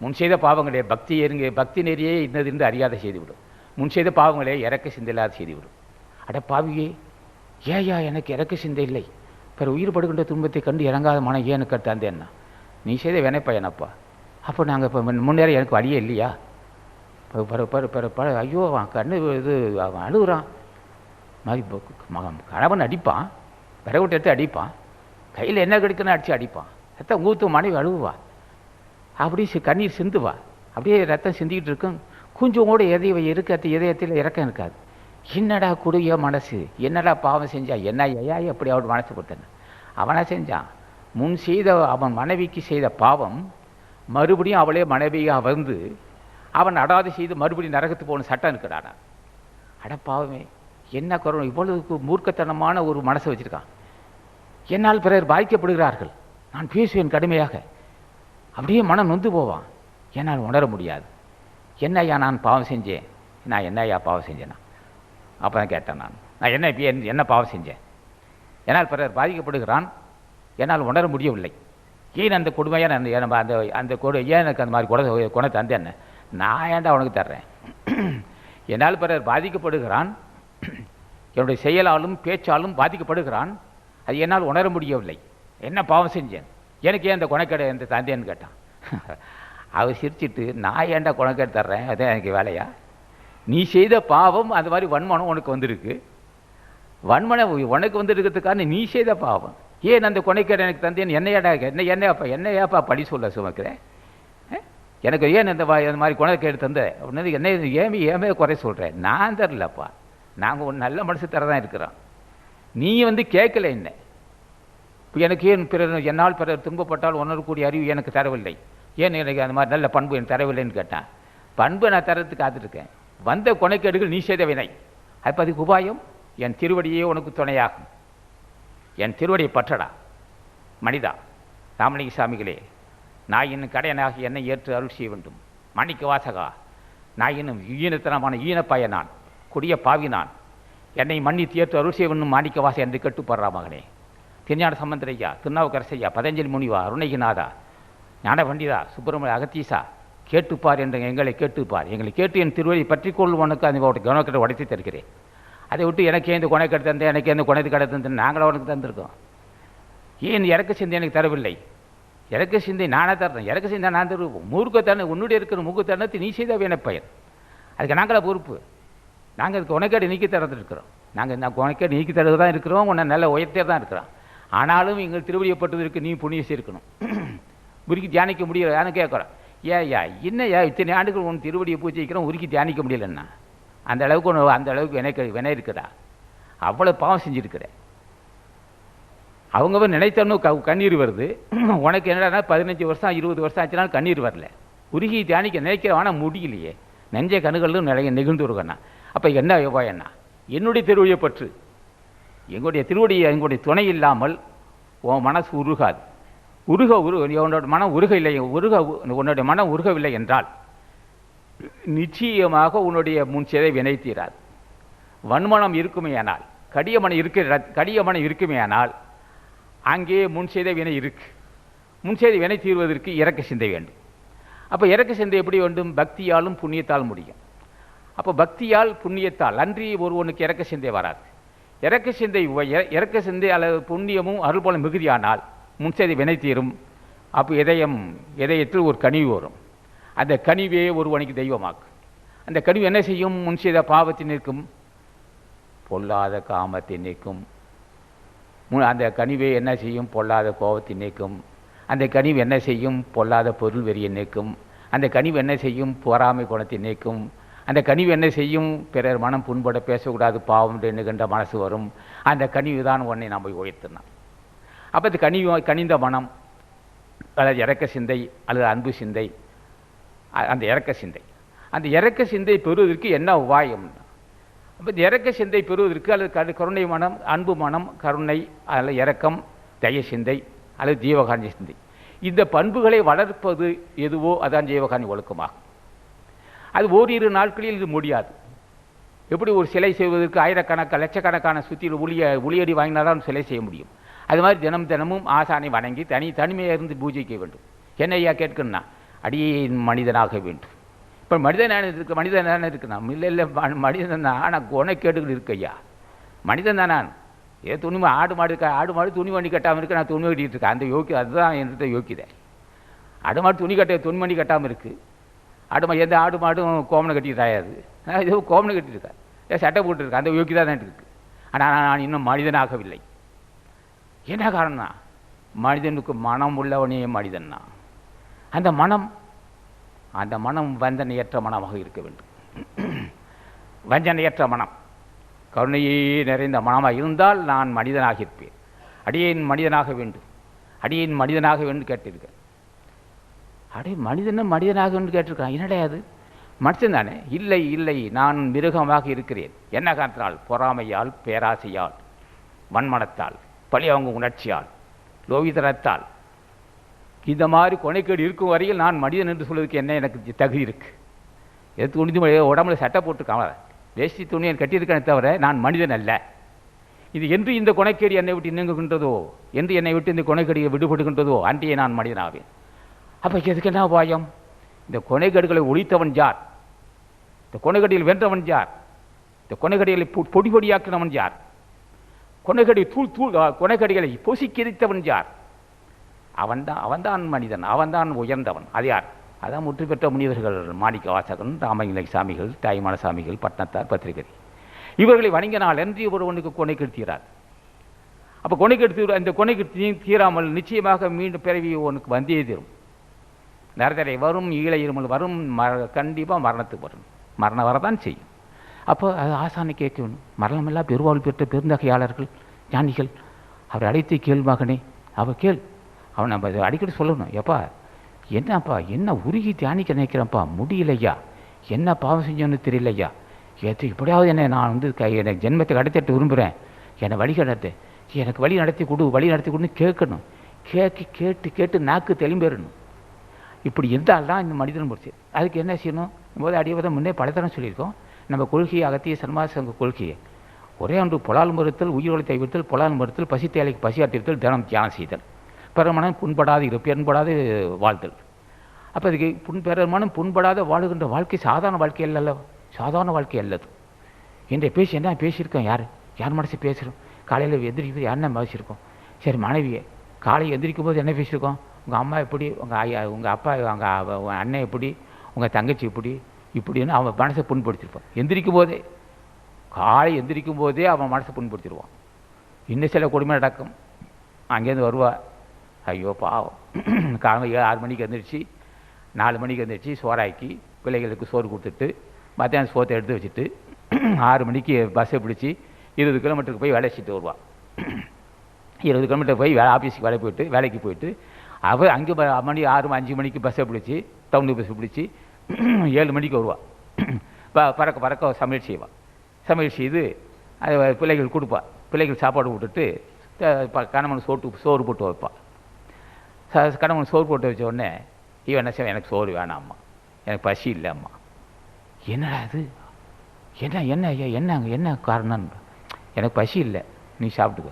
முன் செய்த பாவங்களே பக்தி எருங்க பக்தி நெறியே இன்னது என்று அறியாத செய்துவிடும். முன் செய்த பாவங்களே இறக்க சிந்தில்லாத செய்துவிடும். அட பாவியே ஏயா எனக்கு இறக்க சிந்தை இல்லை. பிற உயிர் படுகின்ற துன்பத்தை கண்டு இறங்காத மனம் ஏன்னு தந்தேன்னா நீ செய்த வினைப்பயனப்பா. அப்போ நாங்கள் இப்போ முன்னேற எனக்கு வழியே இல்லையா? பிற பர பிற பல பர ஐயோ அவன் கண்ணு இது அவன் அழுகுறான். மாதிரி கணவன் அடிப்பான். விறகுட்டு எடுத்து அடிப்பான். கையில் என்ன கிடைக்குன்னு அடித்து அடிப்பான். ரத்தம் ஊற்று மனைவி அழுகுவா அப்படியே சி- கண்ணீர் சிந்துவா. அப்படியே ரத்தம் சிந்திக்கிட்டு இருக்கும். கொஞ்சம் கூட எதைய இருக்காது இதயத்தில் இறக்கம் இருக்காது. என்னடா குடிய மனசு? என்னடா பாவம் செஞ்சா? என்ன ஐயா? எப்படி அவன் மனசு கொடுத்தேன் அவனை செஞ்சான். முன் செய்த அவன் மனைவிக்கு செய்த பாவம் மறுபடியும் அவளே மனைவியாக வந்து அவன் அடாது செய்து மறுபடியும் நரகத்து போன சட்டம் இருக்கிறானா? அட பாவமே என்ன குறணும் இவ்வளவு மூர்க்கத்தனமான ஒரு மனசை வச்சுருக்கான். என்னால் பிறர் பாதிக்கப்படுகிறார்கள். நான் பேசுவேன் கடுமையாக. அப்படியே மனம் நொந்து போவான். என்னால் உணர முடியாது. என்னய்யா நான் பாவம் செஞ்சேன்? நான் என்னய்யா பாவம் செஞ்சேனா? அப்போ தான் கேட்டேன் நான். நான் என்ன இப்ப என்ன- என்ன பாவம் செஞ்சேன்? என்னால் பிறர் பாதிக்கப்படுகிறான். என்னால் உணர முடியவில்லை. ஏன் அந்த கொடுமையாக அந்த அந்த அந்த கொடு ஏன் எனக்கு அந்த மாதிரி குண குணத்தை தந்தேன்னு நான் ஏன்டா உனக்கு தர்றேன்? என்னால் பிறர் பாதிக்கப்படுகிறான். என்னுடைய செயலாலும் பேச்சாலும் பாதிக்கப்படுகிறான். அது என்னால் உணர முடியவில்லை. என்ன பாவம் செஞ்சேன்? எனக்கு ஏன் அந்த குணக்கேடை எந்த தந்தேன்னு கேட்டான். அவர் சிரிச்சிட்டு நான் ஏன்டா குணக்கேடு தர்றேன்? அதான் எனக்கு வேலையா? நீ செய்த பாவம் அந்த மாதிரி வன்மனம் உனக்கு வந்திருக்கு. வன்மனை உனக்கு வந்திருக்கிறதுக்கான நீ செய்த பாவம். ஏன் அந்த கொனைக்கேடு எனக்கு தந்தேன் என்னையாடா என்ன என்னையாப்பா என்னையாப்பா படி சொல்ல சுமக்கிறேன் எனக்கு ஏன் இந்த வா- இந்த மாதிரி குணக்கேடு தந்த? அப்படின்னு என்ன ஏமே ஏமே குறை சொல்கிறேன் நான் தரலப்பா. நாங்கள் ஒரு நல்ல மனசு தர தான் இருக்கிறோம். நீ வந்து கேட்கல என்ன? எனக்கு ஏன் பிறர் என்னால் பிறர் துன்பப்பட்டால் உணரக்கூடிய அறிவு எனக்கு தரவில்லை? ஏன் எனக்கு அந்த மாதிரி நல்ல பண்பு எனக்கு தரவில்லைன்னு கேட்டான். பண்பு நான் தரத்துக்கு காத்திருக்கேன். வந்த கொனைக்கேடுகள் நீ செய்த வினை. அப்போ அதுக்கு உபாயம்? என் திருவடியே உனக்கு துணையாகும். என் திருவடியை பற்றடா. மனிதா ராமலிங்க சாமிகளே நான் இன்னும் கடையனாகி என்னை ஏற்று அருள் செய்ய வேண்டும். மாணிக்க வாசகா நான் இன்னும் ஈனத்தனமான ஈனப்பாய நான் கொடிய பாவி நான். என்னை மன்னித்து ஏற்று அருள் செய்வனும் மாணிக்க வாசை என்று கட்டுப்படுறா மகனே. திருஞான சம்பந்தரையா திருநாவுக்கரசையா பதஞ்சலி முனிவா அருணகிநாதா ஞான பண்டிதா சுப்பிரமணிய அகத்தீசா கேட்டுப்பார் என்று எங்களை கேட்டுப்பார். எங்களை கேட்டு என் திருவடி பற்றி கொள்வனுக்கு அந்த கவனக்கட்டை உடைத்து தருகிறேன். அதை விட்டு எனக்கு ஏந்து குணக்கடை தந்து எனக்கு எந்த குணத்து கடை தந்து நாங்களும் அவனுக்கு தந்திருக்கோம். ஏன் இறக்க சிந்தை எனக்கு தரவில்லை? இறக்க சிந்தை நானே தரேன். இறக்க சிந்தை நான் தருவோம் மூர்க்கத்தனை உன்னுடைய இருக்கிற மூக்குத்தனத்தை நீ செய்த பயன். அதுக்கு நாங்களே பொறுப்பு? நாங்கள் அதுக்கு உனக்கேடு நீக்கி தரத்துருக்குறோம் நாங்கள் நான் உனக்கேடு நீக்கி தரது தான் இருக்கிறோம். உன்னை நல்ல உயர்த்தே தான் இருக்கிறோம். ஆனாலும் எங்கள் திருவடியப்பட்டதற்கு நீ புண்ணிய சேர்க்கணும் உருக்கி தியானிக்க முடியல யாரும் கேட்குறோம் ஏன் யா என்னையா இத்தனை ஆண்டுகள் உன் திருவடியை பூஜைக்கிறோம் உருக்கி தியானிக்க முடியலன்னா? அந்த அளவுக்கு ஒன்று அந்த அளவுக்கு வினை வினை இருக்குதா? அவ்வளோ பாவம் செஞ்சுருக்கிறேன் அவங்க நினைத்தன்னு க கண்ணீர் வருது. உனக்கு என்னடா பதினஞ்சு வருஷம் இருபது வருஷம் ஆச்சுனாலும் கண்ணீர் வரல. உருகி தியானிக்க நினைக்கிற முடியலையே. நெஞ்ச கணுகளும் நிறைய நெகிழ்ந்து இருக்கண்ணா அப்போ என்ன என்ன என்னுடைய திருவழியை பற்று. எங்களுடைய திருவடியை எங்களுடைய துணை இல்லாமல் உன் மனசு உருகாது. உருக உரு உன்னோட மனம் உருக இல்லை உருக உன்னுடைய மனம் உருகவில்லை என்றால் நிச்சயமாக உன்னுடைய முன் சிதை வினை தீராது. வன்மனம் இருக்குமேயானால் கடியமனம் இருக்கிற கடியமனம் இருக்குமேயானால் அங்கே முன் செய்த வினை இருக்கு. முன் செய்த வினை தீர்வதற்கு இறக்க சிந்தை வேண்டும். அப்போ இறக்க சிந்தை எப்படி வேண்டும்? பக்தியாலும் புண்ணியத்தால் முடியும். அப்போ பக்தியால் புண்ணியத்தால் அன்றி ஒருவனுக்கு இறக்க சிந்தை வராது. இறக்க சிந்தை இறக்க சிந்தை அல்லது புண்ணியமும் அருள் போல மிகுதியானால் முன்செய்தி வினை தீரும். அப்போ இதயம் இதயத்தில் ஒரு கனிவு வரும். அந்த கனிவே ஒருவனுக்கு தெய்வமாக்கும் அந்த கனிவு என்ன செய்யும்? முன் செய்த பாவத்தை நிற்கும். பொல்லாத காமத்தை நீக்கும் அந்த கனிவை என்ன செய்யும்? பொல்லாத கோபத்தை நீக்கும் அந்த கனிவு என்ன செய்யும்? பொல்லாத பொருள் வெறியை நீக்கும் அந்த கனிவு என்ன செய்யும்? பொறாமை குணத்தை நீக்கும் அந்த கனிவு என்ன செய்யும்? பிறர் மனம் புண்பட பேசக்கூடாது பாவம் எண்ணுகின்ற மனசு வரும். அந்த கனிவு தான் உன்னை நாம் போய் உயர்த்தினான். அப்போ இந்த கனிவு கனிந்த மனம் அல்லது இறக்க சிந்தை அல்லது அன்பு சிந்தை அந்த இறக்க சிந்தை. அந்த இறக்க சிந்தை பெறுவதற்கு என்ன உபாயம்? அப்போ இந்த இறக்க சிந்தை பெறுவதற்கு அல்லது கரு கருணை மனம் அன்பு மனம் கருணை அல்லது இறக்கம் தய சிந்தை அல்லது ஜீவகாந்தி சிந்தை. இந்த பண்புகளை வளர்ப்பது எதுவோ அதான் ஜீவகாந்தி ஒழுக்கமாகும். அது ஓரிரு நாட்களில் இது முடியாது. எப்படி ஒரு சிலை செய்வதற்கு ஆயிரக்கணக்க லட்சக்கணக்கான சுற்றியில் ஒளிய ஒளியடி வாங்கினால்தான் சிலை செய்ய முடியும். அது மாதிரி தினம் தினமும் ஆசானை வணங்கி தனி தனிமையாக இருந்து பூஜைக்க வேண்டும். என்ன ஐயா கேட்கணும்னா அடியே மனிதனாக வேண்டும். இப்போ மனிதனான இருக்கு மனிதன் தானே இருக்குண்ணா இல்லை இல்லை மனிதன் தான். ஆனால் குணக்கேடுகள் இருக்கு ஐயா. மனிதன் தான் நான். ஏ துணி ஆடு மாடு ஆடு மாடு துணி வண்டி கட்டாமல் இருக்கு நான் துணி கட்டிகிட்டு இருக்கேன். அந்த யோக்கி அதுதான் என்கிட்ட யோக்கியதை ஆடு மாடு துணி கட்ட துணி வண்டி கட்டாமல் இருக்குது ஆடு மா எந்த ஆடு மாடும் கோமனை கட்டிட்டு ஆயாது ஏதோ கோமனை கட்டியிருக்கேன் ஏன் சட்டை போட்டுருக்கேன் அந்த யோக்கி தான் இருக்குது ஆனால் நான் இன்னும் மனிதனாகவில்லை. என்ன காரணம்னா மனிதனுக்கு மனம் உள்ளவனே மனிதன் தான் அந்த மனம் அந்த மனம் வஞ்சனையற்ற மனமாக இருக்க வேண்டும். வஞ்சனையற்ற மனம். கருணையே நிறைந்த மனமாக இருந்தால் நான் மனிதனாக இருப்பேன் அடியேன் மனிதனாக வேண்டும். அடியேன் மனிதனாக வேண்டும் கேட்டிருக்கேன் அடே மனிதனும் மனிதனாகன்னு கேட்டிருக்கான் என்னடா அது? மனுஷன் தானே. இல்லை இல்லை நான் மிருகமாக இருக்கிறேன். என்ன காரணத்தினால் பொறாமையால் பேராசையால் வன்மனத்தால் பழியவங்க உணர்ச்சியால் லோகிதனத்தால் இந்த மாதிரி கொனைக்கேடு இருக்கும் வரையில் நான் மனிதன் என்று சொல்வதற்கு என்ன எனக்கு தகுதி இருக்குது எது துணிந்து உடம்புல சட்டை போட்டுருக்கான் வேஷ்டி துணியை கட்டியிருக்கேனே தவிர நான் மனிதன் அல்ல. இது என்று இந்த கொனைக்கேடு என்னை விட்டு நீங்குகின்றதோ? என்று என்னை விட்டு இந்த கொனைக்கேடியை விடுபடுகின்றதோ? அன்றையே நான் மனிதனாவேன். அப்போ எதுக்கு என்ன உபாயம்? இந்த கொனைகடுகளை ஒழித்தவன் யார்? இந்த கொனைகடியில் வென்றவன் யார்? இந்த கொனைகடிகளை பொடி பொடியாக்கினவன் யார்? கொனைகடி தூள் தூள் கொனைகடிகளை பொசிக்கிரித்தவன் யார்? அவன்தான் அவன்தான் மனிதன் அவன்தான் உயர்ந்தவன். அது யார்? அதான் முற்று பெற்ற முனிவர்கள் மாணிக்க வாசகன் ராமலிங்க சாமிகள் தாய்மான சாமிகள் பட்னத்தார் பத்திரிகை. இவர்களை வணங்கினால் என்று ஒருவனுக்கு கொனை கெடுத்தீரார் அப்போ கொனை கெடுத்து இந்த கொனை கெடுத்து தீராமல் நிச்சயமாக மீண்டும் பிறவி உனக்கு வந்தே தீரும். நரதரை வரும் ஈழ இருமல் வரும் மர கண்டிப்பாக மரணத்துக்கு வரும் மரணம் வரதான் செய்யும். அப்போ அது ஆசானை கேட்கணும். மரணமெல்லாம் பெருவாள் பெற்ற பெருந்தகையாளர்கள் ஞானிகள் அவரை அழைத்து கேள் மகனே. அவள் கேள். அவன் நம்ம அடிக்கடி சொல்லணும். எப்பா என்னப்பா என்ன உருகி தியானிக்க நினைக்கிறேன்ப்பா? முடியலையா? என்ன பாவம் செஞ்சோன்னு தெரியலையா? எது எப்படியாவது என்னை நான் வந்து க எனக்கு ஜென்மத்தை கடத்திட்டு விரும்புகிறேன் என்னை வழி நடத்து. எனக்கு வழி நடத்தி கொடு வழி நடத்தி கொடுன்னு கேட்கணும். கேட்க கேட்டு கேட்டு நாக்கு தெளிம்பெறணும். இப்படி இருந்தால் தான் இந்த மனிதன் முடிச்சு அதுக்கு என்ன செய்யணும்? போது அடிவதை முன்னே பலதரம் சொல்லியிருக்கோம். நம்ம கொள்கையை அகத்திய சன்மாசங்க கொள்கையை. ஒரே ஒன்று புலால் மறுத்தல் உயிரோலை தைவித்தல் புலால் மறுத்தல் பசி தேலைக்கு பசி பசியாற்றிருத்தல் தினம் தியானம் செய்தல். பெருமனம் புண்படாது இரு பெண்படாது வாழ்தல் அப்போ அதுக்கு புண் பெருமனம் புண்படாத வாழுகின்ற வாழ்க்கை சாதாரண வாழ்க்கை அல்ல சாதாரண வாழ்க்கை அல்லது. இன்றைய பேசி என்ன பேசியிருக்கோம் யார்? யார் மனசு பேசுகிறோம் காலையில் எந்திரிக்கும் போது என்ன பேசியிருக்கோம் சரி மனைவியை. காலை எந்திரிக்கும் போது என்ன பேசியிருக்கோம்? உங்கள் அம்மா எப்படி உங்கள் ஐயா உங்கள் அப்பா உங்கள் உங்கள் அண்ணன் எப்படி உங்கள் தங்கச்சி எப்படி இப்படின்னு அவன் மனசை புண்படுத்திருப்பான். எந்திரிக்கும் போதே காலை எந்திரிக்கும் போதே அவன் மனசை புண்படுத்திடுவான் இன்னும் சில கொடுமை நடக்கும். அங்கேருந்து வருவா. ஐயோ பாவம். *clears throat* காலை ஏழு ஆறு மணிக்கு எந்திரிச்சு நாலு மணிக்கு எந்திரிச்சு சோறாக்கி பிள்ளைகளுக்கு சோறு கொடுத்துட்டு மத்தியானம் சோத்தை எடுத்து வச்சுட்டு *clears throat* ஆறு மணிக்கு பஸ்ஸை பிடிச்சி இருபது கிலோமீட்டருக்கு போய் வேலை செஞ்சுட்டு வருவாள் *clears throat* இருபது கிலோமீட்டர் போய் வேலை ஆஃபீஸுக்கு வேலை போயிட்டு வேலைக்கு போயிட்டு அவள் அங்கே மணி ஆறு மணி, அஞ்சு மணிக்கு பஸ்ஸை பிடிச்சி டவுனுக்கு பஸ்ஸை பிடிச்சி ஏழு மணிக்கு வருவாள் *clears throat* ப பறக்க பறக்க சமையல் செய்வாள் சமையல் செய்து அது பிள்ளைகள் கொடுப்பா. பிள்ளைகள் சாப்பாடு விட்டுட்டு த- கணவன் சோட்டு சோறு போட்டு வைப்பாள் ச- கணவன் சோறு போட்டு வச்ச உடனே இவன் என்ன செய்வான்? எனக்கு சோறு வேணாம்மா. எனக்கு பசி இல்லை அம்மா என்னடா இது? என்ன என்ன ஐயா, என்ன என்ன காரணம் எனக்கு பசி இல்லை. நீ சாப்பிட்டுக்க.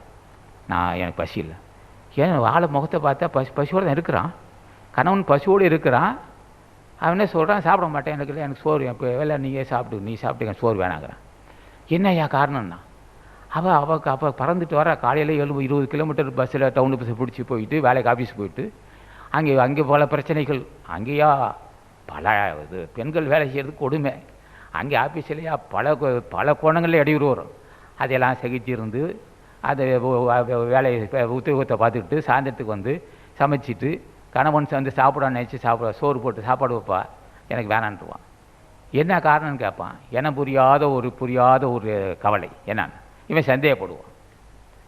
நான் எனக்கு பசி இல்லை. ஏன் ஆளை முகத்தை பார்த்தா பசு பசுவோடு தான் இருக்கிறான். கணவன் பசுவோடு இருக்கிறான். அவன் என்ன சொல்கிறான் சாப்பிட மாட்டேன். எனக்கு இல்லை எனக்கு சோறு இப்போ வேலை நீங்கள் சாப்பிட்டு நீ சாப்பிட்டு சோறு வேணாங்கிறான். என்ன ஐயா காரணம்னா? அவள் அவள் அப்போ பறந்துட்டு வர காலையில் எழுபது இருபது கிலோமீட்டர் பஸ்ஸில் டவுன் பஸ்ஸை பிடிச்சி போயிட்டு வேலைக்கு ஆஃபீஸ் போயிட்டு அங்கே அங்கே பல பிரச்சனைகள். அங்கேயா பல இது பெண்கள் வேலை செய்கிறது கொடுமை. அங்கே ஆஃபீஸ்லேயா பல பல கோணங்களில் இடையூறு வரும். அதையெல்லாம் சகிச்சிருந்து அதை வேலையை உத்தியோகத்தை பார்த்துக்கிட்டு சாயந்தரத்துக்கு வந்து சமைச்சிட்டு கணவன் வந்து சாப்பிட நினச்சி சாப்பிட சோறு போட்டு சாப்பாடு வைப்பா? எனக்கு வேணான்ட்டுவான் என்ன காரணம்னு கேட்பான்? என புரியாத ஒரு புரியாத ஒரு கவலை. என்னன்னு? இவன் சந்தேகப்படுவான்.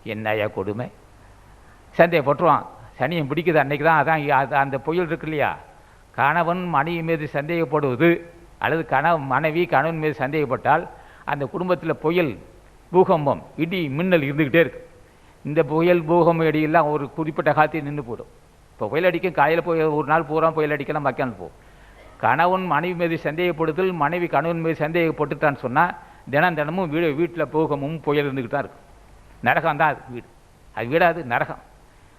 என்னையா கொடுமை? சந்தேகப்பட்டுருவான். சனியை பிடிக்குது அன்னைக்கு தான் அதான் அந்த புயல் இருக்கு இல்லையா? கணவன் மனைவி மீது சந்தேகப்படுவது அல்லது கணவன் மனைவி கணவன் மீது சந்தேகப்பட்டால் அந்த குடும்பத்தில் புயல் பூகம்பம் இடி மின்னல் இருந்துக்கிட்டே இருக்கு. இந்த புயல் பூகம்பம் இடியெல்லாம் ஒரு குறிப்பிட்ட காலத்தில் நின்று போயிடும் இப்போ புயல் அடிக்கும் காலையில் போய் ஒரு நாள் பூரா புயல் அடிக்கலாம் மக்கான் போகும். கணவன் மனைவி மீது சந்தேகப்படுதல் மனைவி கணவன் மீது சந்தேகப்பட்டுட்டான்னு சொன்னால் தினம் தினமும் வீடு வீட்டில் பூகமும் புயல் இருந்துக்கிட்டு தான் இருக்கும். நரகம் தான் அது வீடு. அது வீடாது நரகம்.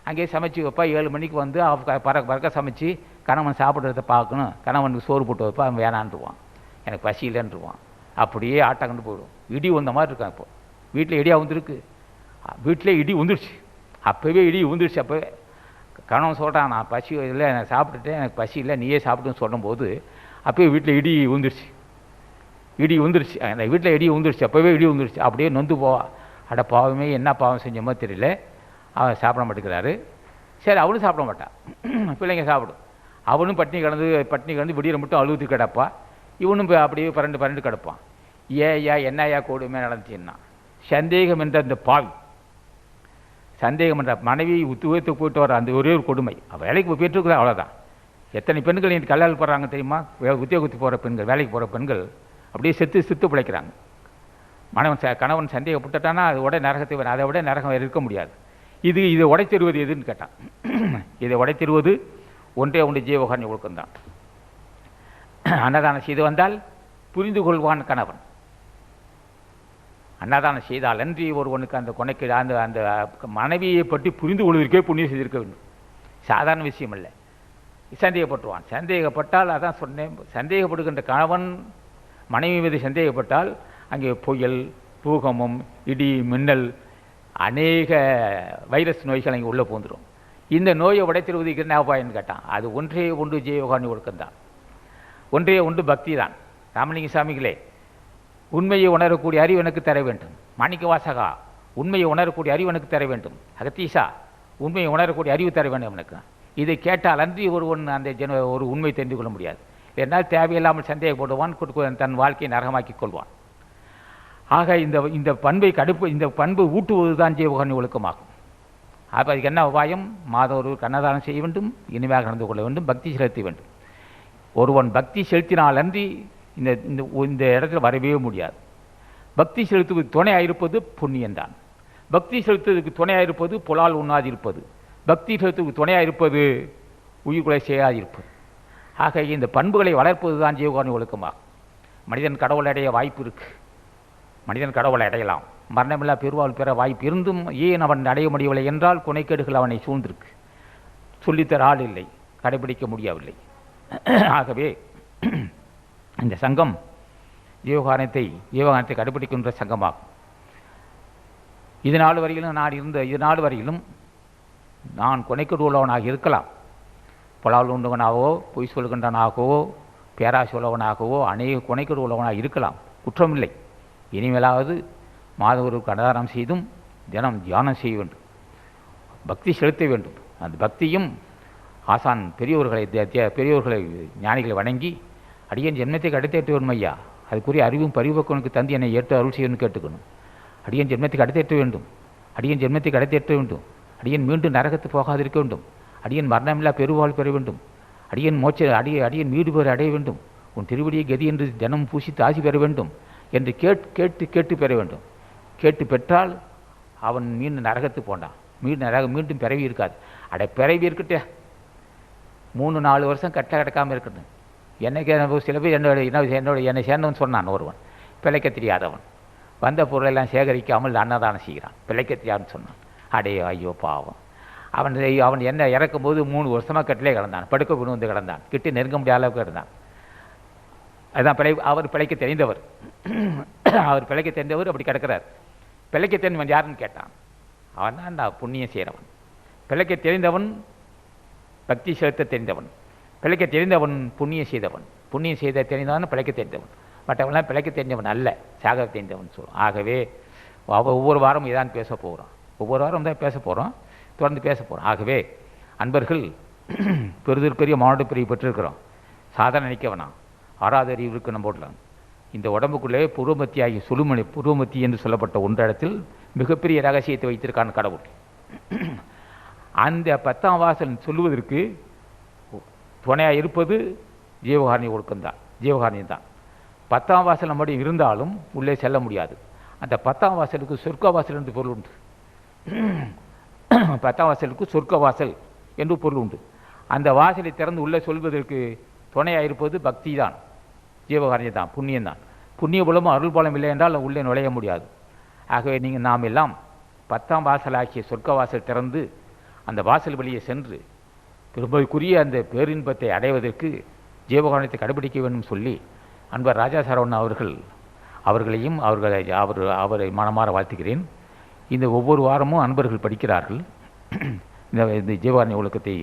அங்கேயே சமைச்சு வைப்பா ஏழு மணிக்கு வந்து பறக்க பறக்க சமைச்சு கணவன் சாப்பிட்றத பார்க்கணும். கணவனுக்கு சோறு போட்டு வைப்பா அவன் வேணான்ட்டுருவான் எனக்கு பசி இல்லைன்றுவான். அப்படியே ஆட்டம் கண்டு போயிடும். இடி வந்த மாதிரி இருக்கான் இப்போ. வீட்டில் இடியா வந்துருக்கு வீட்டிலே இடி வந்துடுச்சு அப்போவே இடி வந்துடுச்சு அப்போவே கணவன் சொல்கிறான் நான் பசி இல்லை நான் சாப்பிட்டுட்டேன். எனக்கு பசி இல்லை நீயே சாப்பிட்டுன்னு சொல்லும்போது அப்போயே வீட்டில் இடி வந்துடுச்சு இடி வந்துருச்சு அந்த வீட்டில் இடி வந்துருச்சு அப்போவே இடி வந்துருச்சு அப்படியே நொந்து போவா. அட பாவமே என்ன பாவம் செஞ்சோமோ தெரியல. அவன் சாப்பிட மாட்டேங்கிறாரு. சரி அவளும் சாப்பிட மாட்டான் *clears throat* பிள்ளைங்க சாப்பிடும். அவனும் பட்டினி கிடந்து பட்டினி கிடந்து விடியில் மட்டும் அழுத்து கிடப்பா இவனும் அப்படியே பரண்டு பரண்டு கிடப்பான். ஏயா என்னையா கொடுமை நடந்துச்சுன்னா? சந்தேகம் என்ற அந்த பாவி. சந்தேகம் என்ற மனைவி உத்துவத்துக்கு போயிட்டு வர அந்த ஒரே ஒரு கொடுமை. அவள் வேலைக்கு போய் அவ்வளோதான் எத்தனை பெண்கள் இன்னைக்கு கல்யாணம் போடுறாங்க தெரியுமா? உத்தியோகத்துக்கு போகிற பெண்கள் வேலைக்கு போகிற பெண்கள் அப்படியே செத்து செத்து பிழைக்கிறாங்க. மனவன் ச கணவன் சந்தேகப்பட்டுட்டானா அது உடனே நரகத்தை வரும் அதை விட நரகம் இருக்க முடியாது. இது இதை உடைத்தெருவது எதுன்னு கேட்டான். *clears throat* இதை உடைத்தெருவது ஒன்றே ஒன்று ஜீவகாரணி ஒழுக்கம்தான். *clears throat* அன்னதானம் செய்து வந்தால் புரிந்து கொள்வான் கணவன். அன்னதானம் செய்தால் அன்றி ஒருவனுக்கு அந்த கொனைக்கு அந்த அந்த மனைவியை பற்றி புரிந்து கொள்வதற்கே புண்ணியம் செய்திருக்க வேண்டும். சாதாரண விஷயம் இல்லை சந்தேகப்பட்டுருவான். சந்தேகப்பட்டால் அதான் சொன்னேன். சந்தேகப்படுகின்ற கணவன் மனைவி மீது சந்தேகப்பட்டால் அங்கே புயல் பூகமும் இடி மின்னல் அநேக வைரஸ் நோய்கள் அங்கே உள்ளே பூந்துடும் இந்த நோயை உடைத்திருவது என்ன உபாயம்னு கேட்டான். அது ஒன்றே ஒன்று ஜீவகாணி ஒழுக்கம்தான் ஒன்றே ஒன்று பக்தி தான். ராமலிங்க சாமிகளே உண்மையை உணரக்கூடிய அறிவு எனக்கு தர வேண்டும். மாணிக்க வாசகா உண்மையை உணரக்கூடிய அறிவு எனக்கு தர வேண்டும். அகத்தீசா உண்மையை உணரக்கூடிய அறிவு தர வேண்டும் எனக்கு. இதை கேட்டால் அன்றி ஒருவன் அந்த ஜன ஒரு உண்மை தெரிந்து கொள்ள முடியாது. என்னால் தேவையில்லாமல் சந்தேகப்படுவான் தன் வாழ்க்கையை நரகமாக்கிக் கொள்வான். ஆக இந்த இந்த பண்பை கடுப்பு இந்த பண்பு ஊட்டுவது தான் ஜீவகாரணி ஒழுக்கமாகும். அப்போ அதுக்கு என்ன உபாயம்? மாதம் ஒரு கன்னதானம் செய்ய வேண்டும் இனிமையாக நடந்து கொள்ள வேண்டும் பக்தி செலுத்த வேண்டும். ஒருவன் பக்தி செலுத்தினாலன்றி இந்த இந்த இந்த இடத்துல வரவே முடியாது. பக்தி செலுத்துவதற்கு துணையாயிருப்பது புண்ணியந்தான் பக்தி செலுத்துவதற்கு துணையாயிருப்பது புலால் உண்ணாதிருப்பது. பக்தி செலுத்துவதற்கு துணையாயிருப்பது உயிர்கொலை செய்யாதிருப்பது ஆக இந்த பண்புகளை வளர்ப்பது தான் ஜீவகாரணி ஒழுக்கமாகும். மனிதன் கடவுள் அடைய வாய்ப்பு இருக்குது மனிதன் கடவுளை அடையலாம். மரணமில்லா பெருவாள் பெற வாய்ப்பு இருந்தும் ஏன் அவன் அடைய முடியவில்லை என்றால் குணைக்கேடுகள் அவனை சூழ்ந்திருக்கு. சொல்லித்தர ஆள் இல்லை. கடைபிடிக்க முடியவில்லை. ஆகவே இந்த சங்கம் ஜீவகாரணத்தை ஜீவகாரணத்தை கடைபிடிக்கின்ற சங்கமாகும். இது நாள் வரையிலும் நான் இருந்த இது நாள் வரையிலும் நான் கொனைக்கடு உள்ளவனாக இருக்கலாம். புலால் உண்டவனாகவோ பொய் சொல்கின்றனாகவோ பேராசி உள்ளவனாகவோ அநேக கொனைக்கடு உள்ளவனாக இருக்கலாம். குற்றமில்லை. இனிமேலாவது மாதவருக்கு அன்னதானம் செய்தும் தினம் தியானம் செய்ய வேண்டும். பக்தி செலுத்த வேண்டும். அந்த பக்தியும் ஆசான் பெரியவர்களை தே- தே- பெரியவர்களை ஞானிகளை வணங்கி அடியேன் ஜென்மத்தை கடத்தேற்ற ஐயா அதுக்குரிய அறிவும் பரிபக்குவனுக்கு தந்து என்னை ஏற்று அருள் செய்யணும்னு கேட்டுக்கணும். அடியன் ஜென்மத்தை கடத்தேற்ற வேண்டும். அடியன் ஜென்மத்தை கடத்தேற்ற வேண்டும். அடியன் மீண்டும் நரகத்து போகாதிருக்க வேண்டும். அடியன் மரணமில்லா பெருவாழ் பெற வேண்டும். அடியன் மோச்ச அடிய அடியன் வீடு பெற அடைய வேண்டும். உன் திருவடியை கதி என்று தினம் பூசித்து ஆசி பெற வேண்டும் என்று கேட் கேட்டு கேட்டு பெற வேண்டும். கேட்டு பெற்றால் அவன் மீண்டும் நரகத்து போண்டான். மீண்டும் நரகம் மீண்டும் பிறவி இருக்காது. அடை பிறவி இருக்கட்டே மூணு நாலு வருஷம் கட்ட கிடக்காமல் இருக்கட்டும். என்னைக்கு சில பேர் என்னோட என்ன என்னோட என்னை சேர்ந்தவன் சொன்னான் ஒருவன். பிழைக்க தெரியாதவன். வந்த பொருளெல்லாம் சேகரிக்காமல் அன்னதானம் செய்கிறான். பிழைக்க தெரியாதுன்னு சொன்னான். அடே ஐயோ பாவம். அவன் அவன் என்ன இறக்கும்போது மூணு வருஷமாக கட்டிலே கிடந்தான். படுக்க கொண்டு வந்து கிடந்தான். கிட்டு நெருங்க முடியாத அளவுக்கு இருந்தான் அதுதான் பிழை அவர் பிழைக்க தெரிந்தவர். *clears throat* அவர் பிழைக்க தெரிந்தவர் அப்படி கிடக்கிறார். பிழைக்க தெரிந்தவன் யாருன்னு கேட்டான். அவன் தான் நான் புண்ணியம் செய்கிறவன். பிழைக்க தெரிந்தவன் பக்தி செலுத்த தெரிந்தவன். பிழைக்க தெரிந்தவன் புண்ணியம் செய்தவன். புண்ணியம் செய்த தெரிந்தவன் பிழைக்க தெரிந்தவன். மற்றவெல்லாம் பிழைக்க தெரிந்தவன் அல்ல சாக தெரிந்தவன் சொல்லும். ஆகவே ஒவ்வொரு வாரமும் இதான் பேச போகிறோம் ஒவ்வொரு வாரம் தான் பேச போகிறோம் தொடர்ந்து பேச போகிறோம் ஆகவே அன்பர்கள் *clears throat* பெருதற்கரிய மாவட்ட பிரிவு பெற்றிருக்கிறோம். சாதனை நினைக்க வேணாம் ஆறாவது அறிவு இருக்கு நம்ம போடலாம் இந்த உடம்புக்குள்ளே புருவமத்தி ஆகிய சுழுமணி புருவமத்தி என்று சொல்லப்பட்ட ஒன்றிடத்தில் மிகப்பெரிய ரகசியத்தை வைத்திருக்கான் கடவுள். *clears throat* அந்த பத்தாம் வாசல் சொல்லுவதற்கு துணையாக இருப்பது ஜீவகாரணி ஒழுக்கம்தான் ஜீவகாரணியம் தான் பத்தாம் வாசல் நம்முடைய இருந்தாலும் உள்ளே செல்ல முடியாது. அந்த பத்தாம் வாசலுக்கு சொர்க்க வாசல் என்று பொருள் உண்டு. *clears throat* பத்தாம் வாசலுக்கு சொர்க்க வாசல் என்று பொருள் உண்டு. அந்த வாசலை திறந்து உள்ளே சொல்வதற்கு துணையாக இருப்பது பக்தி தான் ஜீவகாரியம் தான் புண்ணியம் தான் புண்ணிய பலமும் அருள் பலம் இல்லை என்றால் உள்ளே நுழைய முடியாது. ஆகவே நீங்கள் நாம் எல்லாம் பத்தாம் வாசலாகிய சொர்க்க வாசல் திறந்து அந்த வாசல் வழியே சென்று பெருமைக்குரிய அந்த பேரின்பத்தை அடைவதற்கு ஜீவகாரணத்தை கடைபிடிக்க வேண்டும் சொல்லி அன்பர் ராஜா சரவணன் அவர்கள் அவர்களையும் அவர்களை அவர் அவரை மனமாற வாழ்த்துகிறேன். இந்த ஒவ்வொரு வாரமும் அன்பர்கள் படிக்கிறார்கள். இந்த இந்த ஜீவகாரணி ஒழுக்கத்தை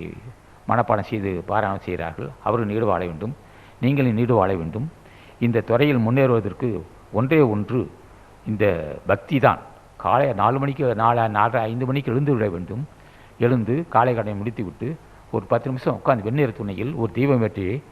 மனப்பாடம் செய்து பாராயணம் செய்கிறார்கள். அவர்கள் நீடு வாழ வேண்டும். நீங்களும் நீடு வாழ வேண்டும். இந்த துறையில் முன்னேறுவதற்கு ஒன்றே ஒன்று இந்த பக்தி தான் காலை நாலு மணிக்கு நாலு நாலரை ஐந்து மணிக்கு எழுந்து விட வேண்டும். எழுந்து காலை கடனை முடித்துவிட்டு ஒரு பத்து நிமிஷம் உட்காந்து வெந்நீர் துணையில் ஒரு தீபம் ஏற்றி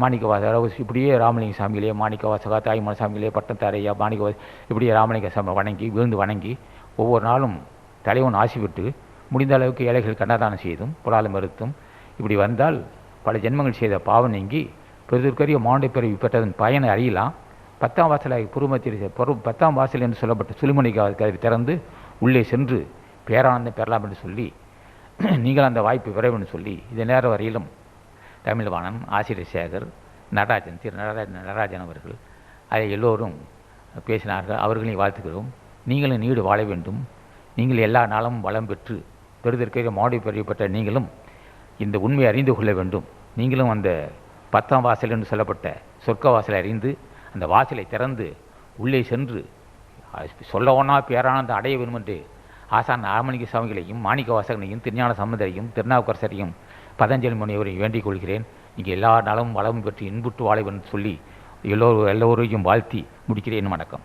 மாணிக்கவாச இப்படியே ராமலிங்க சாமியிலே மாணிக்கவாசகா தாய்மான சாமியிலே பட்டத்தாரையா மாணிக்கவா இப்படியே ராமலிங்க சாமி வணங்கி விழுந்து வணங்கி ஒவ்வொரு நாளும் தலைவன் ஆசி விட்டு முடிந்த அளவுக்கு ஏழைகள் கண்ணாதானம் செய்தும் புலாலம் மறுத்தும் இப்படி வந்தால் பல ஜென்மங்கள் செய்த பாவம் நீங்கி பெருதற்கரிய மாண்டை பிறவி பெற்றதன் பயனை அறியலாம். பத்தாம் வாசலாகி புருமத்தில் பொறு பத்தாம் வாசல் என்று சொல்லப்பட்ட சுழுமணி கதவை திறந்து உள்ளே சென்று பேரானந்தம் பெறலாம் என்று சொல்லி *clears throat* நீங்கள் அந்த வாய்ப்பு விரைவுன்னு சொல்லி இது நேரம் வரையிலும் தமிழ்வாணன் ஆசிரியர் சேகர் நடராஜன் திரு நடராஜன் நடராஜன் அவர்கள் அதை எல்லோரும் பேசினார்கள். அவர்களையும் வாழ்த்துக்கிறோம் நீங்களும் நீடு வாழ வேண்டும். நீங்கள் எல்லா நாளும் வளம் பெற்று பெறுதற்கரிய மாடி பெறப்பட்ட நீங்களும் இந்த உண்மையை அறிந்து கொள்ள வேண்டும். நீங்களும் அந்த பத்தாம் வாசல் என்று சொல்லப்பட்ட சொர்க்க வாசலை அறிந்து அந்த வாசலை திறந்து உள்ளே சென்று அது சொல்லவனா பேரானந்தம் அடைய வேண்டும் என்று ஆசான் ஆமணிக சுவாமிகளையும் மாணிக்க வாசகனையும் திருஞான சம்பந்தரையும் திருநாவுக்கரசரையும் பதஞ்சலி முனிவரையும் வேண்டிக் கொள்கிறேன். நீங்கள் எல்லா நலமும் வளமும் பெற்று இன்புற்று வாழை வேண்டும் சொல்லி எல்லோரும் எல்லோரையும் வாழ்த்தி முடிக்கிறேன். வணக்கம்.